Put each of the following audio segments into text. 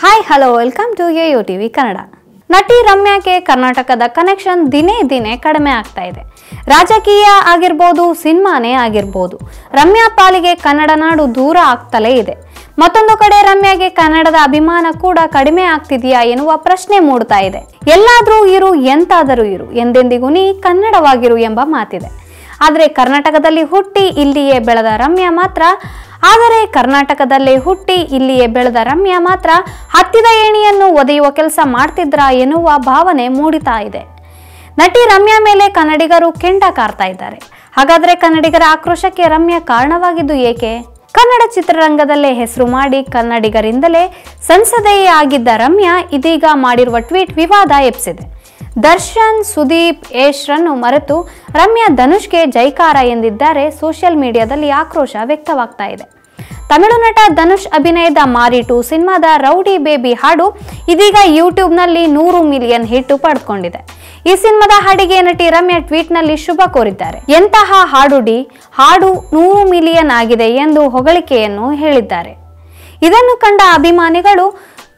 Hi hello welcome to A U T V Kannada ನಟಿ ರಮ್ಯಾಗೆ ಕರ್ನಾಟಕದ ಕನೆಕ್ಷನ್ ದಿನೇ ದಿನೇ ಕಡಿಮೆ ಆಗ್ತಾ ಇದೆ. ರಾಜಕೀಯ ಆಗಿರ್ಬೋದು, ಸಿನಿಮಾನೇ ಆಗಿರ್ಬೋದು, ರಮ್ಯಾ ಪಾಲಿಗೆ ಕನ್ನಡ ನಾಡು ದೂರ ಆಗ್ತಲೇ ಇದೆ. ಮತ್ತೊಂದು ಕಡೆ ರಮ್ಯಾಗೆ ಕನ್ನಡದ ಅಭಿಮಾನ ಕೂಡ ಕಡಿಮೆ ಆಗ್ತಿದೆಯಾ ಎನ್ನುವ ಪ್ರಶ್ನೆ ಮೂಡ್ತಾ ಇದೆ. ಎಲ್ಲಾದರೂ ಇರು, ಎಂತಾದರೂ ಇರು, ಎಂದೆಂದಿಗೂ ನೀ ಕನ್ನಡವಾಗಿರು ಎಂಬ ಮಾತಿದೆ. ಆದರೆ ಕರ್ನಾಟಕದಲ್ಲಿ ಹುಟ್ಟಿ ಇಲ್ಲಿಯೇ ಬೆಳೆದ ರಮ್ಯಾ ಮಾತ್ರ ಆದರೆ ಕರ್ನಾಟಕದಲ್ಲೇ ಹುಟ್ಟಿ ಇಲ್ಲಿಯೇ ಬೆಳೆದ ರಮ್ಯಾ ಮಾತ್ರ ಹತ್ತಿದ ಏಣಿಯನ್ನು ಒದೆಯುವ ಕೆಲಸ ಮಾಡ್ತಿದ್ರಾ ಎನ್ನುವ ಭಾವನೆ ಮೂಡಿತಾ ಇದೆ. ನಟಿ ರಮ್ಯಾ ಮೇಲೆ ಕನ್ನಡಿಗರು ಕೆಂಡ ಕಾರ್ತಾ ಇದ್ದಾರೆ. ಹಾಗಾದ್ರೆ ಕನ್ನಡಿಗರ ಆಕ್ರೋಶಕ್ಕೆ ರಮ್ಯಾ ಕಾರಣವಾಗಿದ್ದು ಏಕೆ? ಕನ್ನಡ ಚಿತ್ರರಂಗದಲ್ಲೇ ಹೆಸರು ಮಾಡಿ ಕನ್ನಡಿಗರಿಂದಲೇ ಸಂಸದೆಯೇ ಆಗಿದ್ದ ರಮ್ಯಾ ಇದೀಗ ಮಾಡಿರುವ ಟ್ವೀಟ್ ವಿವಾದ ಎಬ್ಸಿದೆ. ದರ್ಶನ್, ಸುದೀಪ್, ಯಶ್ರನ್ನು ಮರೆತು ರಮ್ಯಾ ಧನುಷ್ಗೆ ಜೈಕಾರ ಎಂದಿದ್ದಾರೆ. ಸೋಷಿಯಲ್ ಮೀಡಿಯಾದಲ್ಲಿ ಆಕ್ರೋಶ ವ್ಯಕ್ತವಾಗ್ತಾ ಇದೆ. ತಮಿಳು ನಟ ಧನುಷ್ ಅಭಿನಯದ ಮಾರಿ ಟು ಸಿನಿಮಾದ ರೌಡಿ ಬೇಬಿ ಹಾಡು ಇದೀಗ ಯೂಟ್ಯೂಬ್ನಲ್ಲಿ ನೂರು ಮಿಲಿಯನ್ ಹಿಟ್ಟು ಪಡೆದುಕೊಂಡಿದೆ ಈ ಸಿನಿಮಾದ ಹಾಡಿಗೆ ನಟಿ ರಮ್ಯಾ ಟ್ವೀಟ್ನಲ್ಲಿ ಶುಭ ಕೋರಿದ್ದಾರೆ. ಎಂತಹ ಹಾಡುಡಿ ಹಾಡು ನೂರು ಮಿಲಿಯನ್ ಆಗಿದೆ ಎಂದು ಹೊಗಳಿಕೆಯನ್ನು ಹೇಳಿದ್ದಾರೆ. ಇದನ್ನು ಕಂಡ ಅಭಿಮಾನಿಗಳು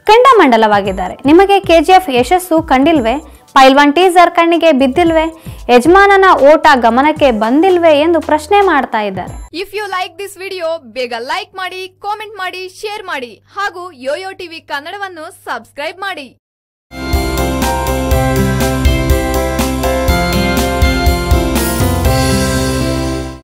ಕಂಡಮಂಡಲವಾಗಿದ್ದಾರೆ. ನಿಮಗೆ ಕೆಜಿಎಫ್ ಯಶಸ್ಸು ಕಂಡಿಲ್ವೇ? ಪೈಲ್ವಾನ್ ಟೀಸರ್ ಕಣ್ಣಿಗೆ ಬಿದ್ದಿಲ್ವೇ? ಯಜಮಾನನ ಓಟ ಗಮನಕ್ಕೆ ಬಂದಿಲ್ವೇ ಎಂದು ಪ್ರಶ್ನೆ ಮಾಡ್ತಾ ಇದ್ದಾರೆ. If you like this video ಬೇಗ ಲೈಕ್ ಮಾಡಿ ಕಾಮೆಂಟ್ ಮಾಡಿ ಶೇರ್ ಮಾಡಿ ಹಾಗೂ ಯೋಯೋ ಟಿವಿ ಕನ್ನಡವನ್ನು ಸಬ್ಸ್ಕ್ರೈಬ್ ಮಾಡಿ.